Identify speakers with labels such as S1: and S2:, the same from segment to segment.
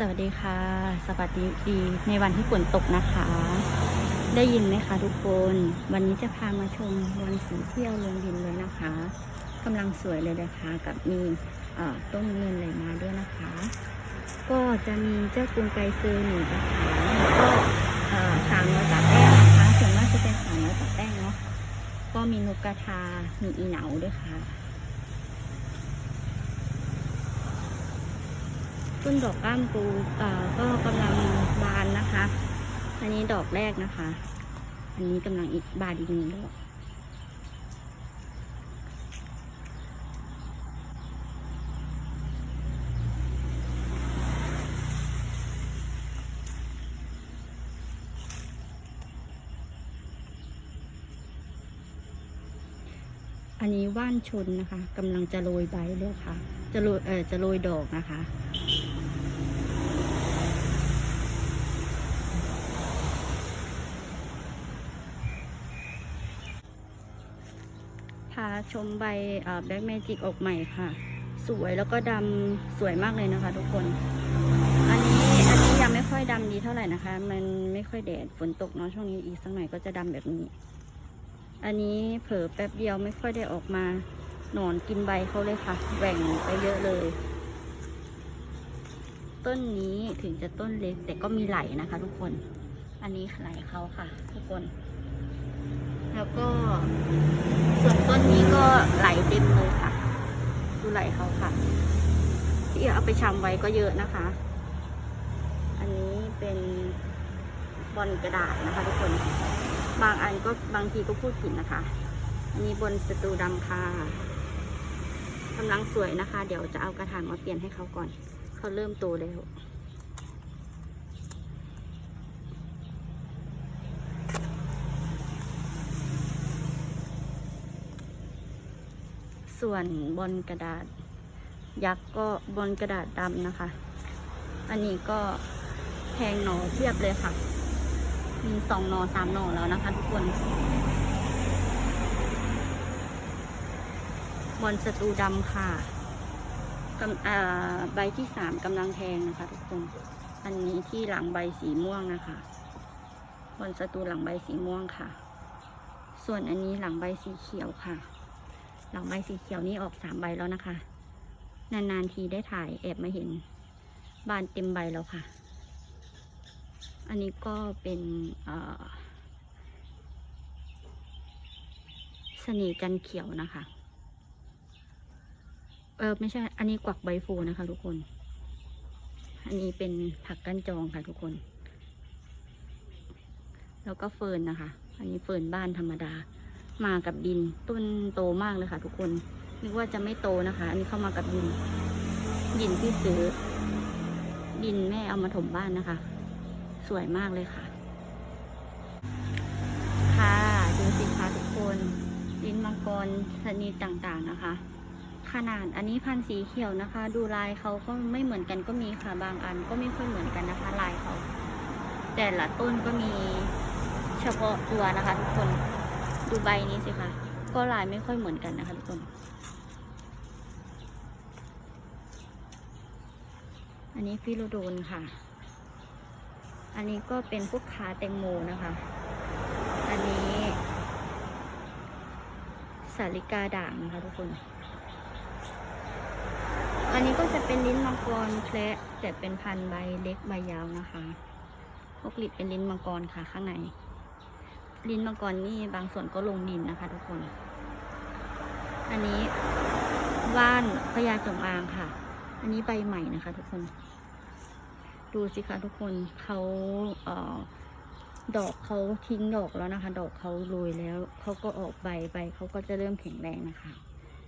S1: สวัสดีค่ะ สวัสดีดีในวันที่ฝนตกนะคะ ได้ยินไหมคะทุกคน วันนี้จะพามาชมวันสีเที่ยวลงดินเลยนะคะกำลังสวยเลยนะคะ กับมีต้นเงินไหลมาด้วยนะคะ ก็จะมีเจ้ากรุงไกซื้อหนึ่งกระถางแล้วก็สามน้อยตัดแป้งนะคะส่วนมากจะเป็นสามน้อยตัดแป้งเนาะก็มีนกกระทามีอีเหนาด้วยค่ะ ต้นดอกก้ามปูก็กำลังบานนะคะ อันนี้ดอกแรกนะคะ อันนี้กำลังอีกบานอีกหนึ่งดอกอันนี้ว่านชนนะคะกำลังจะโรยใบเลยค่ะ จะโรยเออจะโรยดอกนะคะ ชมใบแบล็กเมจิกออกใหม่ค่ะ สวยแล้วก็ดำสวยมากเลยนะคะทุกคน อันนี้อันนี้ยังไม่ค่อยดำดีเท่าไหร่นะคะ มันไม่ค่อยแดดฝนตกเนาะช่วงนี้อีกสักหน่อยก็จะดำแบบนี้ อันนี้เผลอแป๊บเดียวไม่ค่อยได้ออกมาหนอนกินใบเขาเลยค่ะแหว่งไปเยอะเลย ต้นนี้ถึงจะต้นเล็กแต่ก็มีไหลนะคะ ทุกคน อันนี้ไหลเขาค่ะ ทุกคน แล้วก็ส่วนต้นนี้ก็ไหลเต็มเลยค่ะ ดูไหลเขาค่ะ ที่เอาไปชำไว้ก็เยอะนะคะ อันนี้เป็นบอลกระดาษนะคะทุกคน บางอันก็บางทีก็พูดผิดนะคะ อันนี้บนสตูดำค่ะกำลังสวยนะคะ เดี๋ยวจะเอากระถางมาเปลี่ยนให้เขาก่อน เขาเริ่มโตแล้ว ส่วนบนกระดาษ ยักษ์ก็บนกระดาษดำนะคะ อันนี้ก็แทงหนอเทียบเลยค่ะ มีสองหนอสามหนอแล้วนะคะทุกคนบอลสตูดำค่ะกำใบที่สามกำลังแทงนะคะ ทุกคน อันนี้ที่หลังใบสีม่วงนะคะบอลสตูหลังใบสีม่วงค่ะ ส่วนอันนี้หลังใบสีเขียวค่ะ หลังใบสีเขียวนี่ออกสามใบแล้วนะคะ นานๆทีได้ถ่ายแอบมาเห็น บานเต็มใบแล้วค่ะ อันนี้ก็เป็นเสน่ห์จันเขียวนะคะ เออไม่ใช่ อันนี้กวักใบโฟนะคะทุกคน อันนี้เป็นผักกั้นจองค่ะทุกคน แล้วก็เฟิร์นนะคะ อันนี้เฟิร์นบ้านธรรมดา มากับดิน ต้นโตมากเลยค่ะ ทุกคนนึกว่าจะไม่โตนะคะ อันนี้เข้ามากับดิน ดินที่ซื้อ ดินแม่เอามาถมบ้านนะคะ สวยมากเลยค่ะ ค่ะดูสิคะทุกคนดินมังกรชนิดต่างๆนะคะ ขนาดอันนี้พันธุ์สีเขียวนะคะ ดูลายเขาก็ไม่เหมือนกันก็มีค่ะ บางอันก็ไม่ค่อยเหมือนกันนะคะ ลายเขาแต่ละต้นก็มีเฉพาะตัวนะคะ ทุกคน ดูใบนี้สิคะก็ลายไม่ค่อยเหมือนกันนะคะทุกคน อันนี้ฟิโลโดนค่ะ อันนี้ก็เป็นพวกขาแตงโมนะคะ อันนี้สาลิกาด่างนะคะทุกคน อันนี้ก็จะเป็นลิ้นมังกรแคระแต่เป็นพันใบเล็กใบยาวนะคะพวกลิดเป็นลิ้นมังกรค่ะข้างใน ลิ้นมังกรนี่บางส่วนก็ลงดินนะคะทุกคน อันนี้ว่านพญาจงอางค่ะ อันนี้ใบใหม่นะคะ ทุกคน ดูสิคะทุกคนเขาเอ่อดอกเขาทิ้งดอกแล้วนะคะ ดอกเขาโรยแล้ว เขาก็ออกใบใบเขาก็จะเริ่มแข็งแรงนะคะ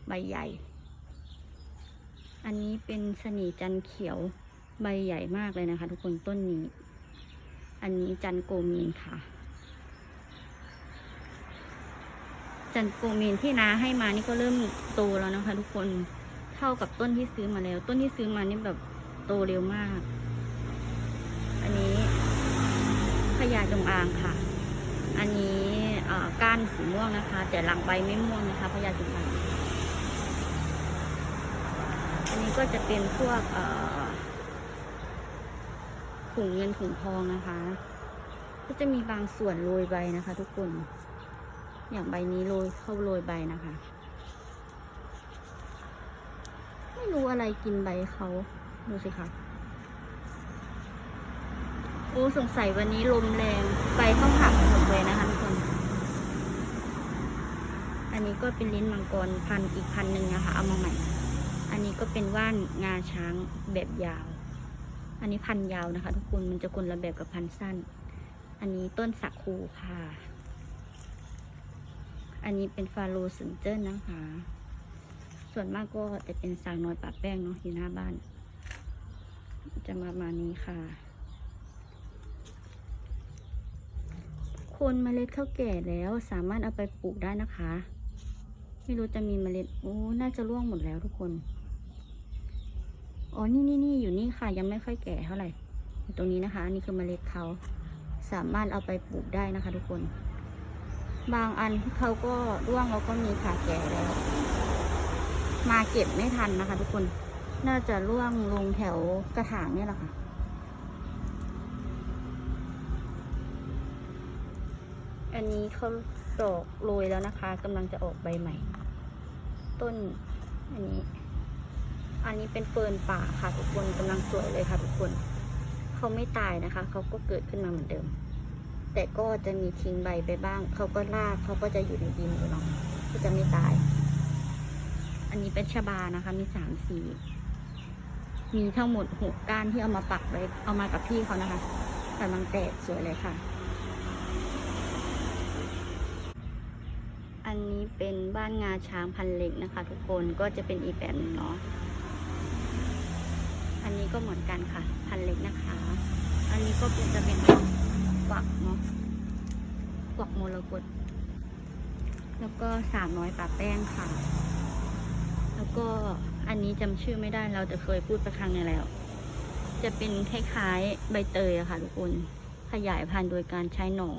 S1: ใบใหญ่ อันนี้เป็นสนีจันเขียวใบใหญ่มากเลยนะคะ ทุกคนต้นนี้ อันนี้จันโกมีนค่ะ จันโกเมนที่นาให้มานี่ก็เริ่มโตแล้วนะคะ ทุกคนเท่ากับต้นที่ซื้อมาแล้ว ต้นที่ซื้อมานี่แบบโตเร็วมาก อันนี้พญาจงอางค่ะ อันนี้ก้านสีม่วงนะคะ แต่หลังใบไม่ม่วงนะคะพญาจงอางอันนี้ก็จะเป็นพวกเอ่อถุงเงินถุงทองนะคะ ก็จะมีบางส่วนโรยใบนะคะ ทุกคน อย่างใบนี้โรยเข้าโรยใบนะคะ ไม่รู้อะไรกินใบเขาดูสิคะโอ้สงสัยวันนี้ลมแรงใบต้องหักหมดเลยนะคะทุกคน อันนี้ก็เป็นลิ้นมังกรพันอีกพันหนึ่งนะคะ เอามาใหม่ อันนี้ก็เป็นว่านงาช้างแบบยาว อันนี้พันยาวนะคะ ทุกคนมันจะคนละแบบกับพันสั้น อันนี้ต้นสักคูค่ะ อันนี้เป็นฟาโรสินเจิ้นนะคะ ส่วนมากก็จะเป็นสางน้อยปะแป้งเนาะอยู่หน้าบ้าน จะมามานี้ค่ะ คนเมล็ดข้าวแก่แล้วสามารถเอาไปปลูกได้นะคะ ไม่รู้จะมีเมล็ดโอ้น่าจะร่วงหมดแล้วทุกคน อ๋อ นี่นี่นี่อยู่นี่ค่ะ ยังไม่ค่อยแก่เท่าไหร่ ตรงนี้นะคะนนี้คือเมล็ดเขาสามารถเอาไปปลูกได้นะคะ ทุกคน บางอันเขาก็ร่วงแล้วก็มีขาแก่แล้ว มาเก็บไม่ทันนะคะ ทุกคน น่าจะร่วงลงแถวกระถางนี่แหละค่ะอันนี้เขาดอกโรยแล้วนะคะกำลังจะออกใบใหม่ ต้นอันนี้ อันนี้เป็นเฟิร์นป่าค่ะทุกคนกำลังสวยเลยค่ะทุกคน เขาไม่ตายนะคะ เขาก็เกิดขึ้นมาเหมือนเดิม แต่ก็จะมีทิ้งใบไปบ้าง เขาก็รากเขาก็จะอยู่ในดินอยู่เนาะก็จะไม่ตาย อันนี้เป็นชบานะคะ มีสามสีมีทั้งหมดหกก้านที่เอามาปักไว้ เอามากับพี่เขานะคะกำลังแตกสวยเลยค่ะ อันนี้เป็นบ้านงาช้างพันเหล็กนะคะ ทุกคนก็จะเป็นอีกแบบหนึ่งเนาะ อันนี้ก็เหมือนกันค่ะ พันเล็กนะคะ อันนี้ก็เป็นจะเป็น วักเนาะกวักมรกตแล้วก็สามน้อยป่าแป้งค่ะ แล้วก็อันนี้จำชื่อไม่ได้เราจะเคยพูดไปครั้งนึงแล้ว จะเป็นคล้ายๆใบเตยอะค่ะทุกคน ขยายพันธุ์โดยการใช้หน่อ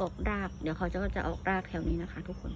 S1: ออกราก เดี๋ยวเขาจะก็จะออกรากแถวนี้นะคะ ทุกคน